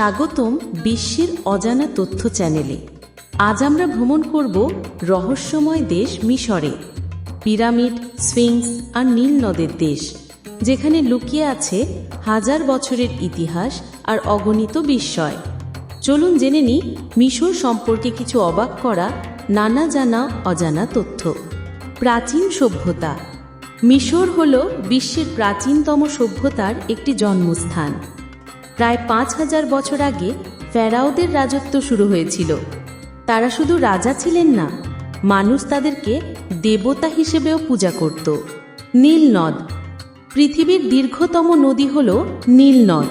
স্বাগতম বিশ্বের অজানা তথ্য চ্যানেলে। আজ আমরা ভ্রমণ করব রহস্যময় দেশ মিশরে, পিরামিড, স্ফিংস আর নীল নদের দেশ, যেখানে লুকিয়ে আছে হাজার বছরের ইতিহাস আর অগণিত বিস্ময়। চলুন জেনে নিই মিশর সম্পর্কে কিছু অবাক করা নানা জানা অজানা তথ্য। প্রাচীন সভ্যতা। মিশর হল বিশ্বের প্রাচীনতম সভ্যতার একটি জন্মস্থান। প্রায় পাঁচ হাজার বছর আগে ফেরাওদের রাজত্ব শুরু হয়েছিল। তারা শুধু রাজা ছিলেন না, মানুষ তাদেরকে দেবতা হিসেবেও পূজা করত। নীল নদ পৃথিবীর দীর্ঘতম নদী হল নীল নদ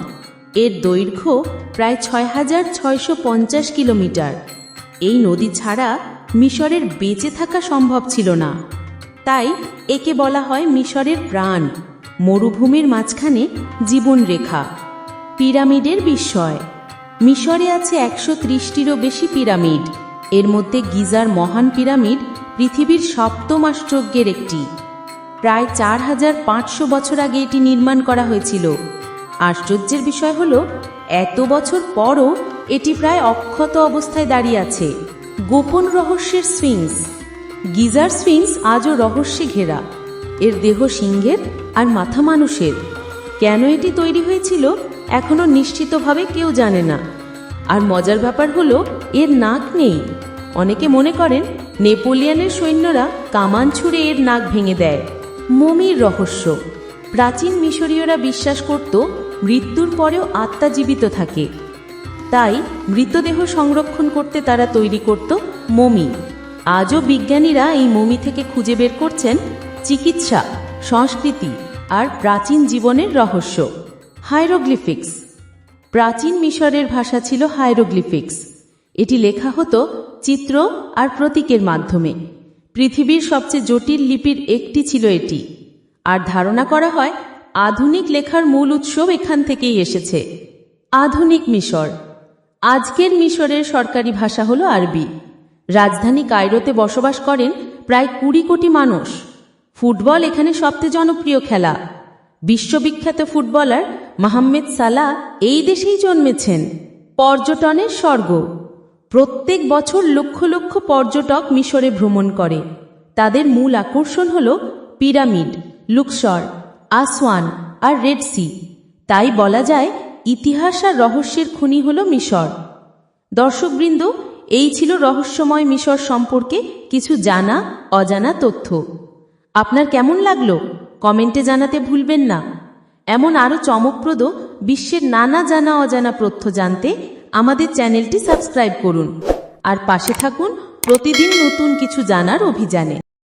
এর দৈর্ঘ্য প্রায় ছয় হাজার ছয়শো পঞ্চাশ কিলোমিটার। এই নদী ছাড়া মিশরের বেঁচে থাকা সম্ভব ছিল না। তাই একে বলা হয় মিশরের প্রাণ, মরুভূমির মাঝখানে জীবনরেখা। পিরামিডের বিস্ময়। মিশরে আছে একশো ত্রিশটিরও বেশি পিরামিড। এর মধ্যে গিজার মহান পিরামিড পৃথিবীর সপ্তম আশ্চর্যের একটি। প্রায় চার হাজার পাঁচশো বছর আগে এটি নির্মাণ করা হয়েছিল। আশ্চর্যের বিষয় হল, এত বছর পরও এটি প্রায় অক্ষত অবস্থায় দাঁড়িয়ে আছে। গোপন রহস্যের স্ফিংস। গিজার স্ফিংস আজও রহস্যে ঘেরা। এর দেহ সিংহের আর মাথা মানুষের। কেন এটি তৈরি হয়েছিল? এখনও নিশ্চিতভাবে কেউ জানে না। আর মজার ব্যাপার হলো, এর নাক নেই। অনেকে মনে করেন, নেপোলিয়ানের সৈন্যরা কামান ছুঁড়ে এর নাক ভেঙে দেয়। মমির রহস্য। প্রাচীন মিশরীয়রা বিশ্বাস করত, মৃত্যুর পরেও আত্মা জীবিত থাকে। তাই মৃতদেহ সংরক্ষণ করতে তারা তৈরি করত মমি। আজও বিজ্ঞানীরা এই মমি থেকে খুঁজে বের করছেন চিকিৎসা, সংস্কৃতি আর প্রাচীন জীবনের রহস্য। হাইরোগ্লিফিক্স। প্রাচীন মিশরের ভাষা ছিল হাইরোগ্লিফিক্স। এটি লেখা হতো চিত্র আর প্রতীকের মাধ্যমে। পৃথিবীর সবচেয়ে জটিল লিপির একটি ছিল এটি। আর ধারণা করা হয়, আধুনিক লেখার মূল উৎসব এখান থেকেই এসেছে। আধুনিক মিশর। আজকের মিশরের সরকারি ভাষা হলো আরবি। রাজধানী কায়রোতে বসবাস করেন প্রায় কুড়ি কোটি মানুষ। ফুটবল এখানে সবচেয়ে জনপ্রিয় খেলা। বিশ্ববিখ্যাত ফুটবলার মাহমেদ সালাহ এই দেশেই জন্মেছেন। পর্যটনের স্বর্গ। প্রত্যেক বছর লক্ষ লক্ষ পর্যটক মিশরে ভ্রমণ করে। তাদের মূল আকর্ষণ হল পিরামিড, লুকসর, আসওয়ান আর রেড সি। তাই বলা যায়, ইতিহাস আর রহস্যের খুনি হল মিশর। দর্শকবৃন্দ, এই ছিল রহস্যময় মিশর সম্পর্কে কিছু জানা, অজানা তথ্য। আপনার কেমন লাগল? কমেন্টে জানাতে ভুলবেন না। এমন আরও চমকপ্রদ বিশ্বের নানা জানা অজানা তথ্য জানতে আমাদের চ্যানেলটি সাবস্ক্রাইব করুন। আর পাশে থাকুন প্রতিদিন নতুন কিছু জানার অভিযানে।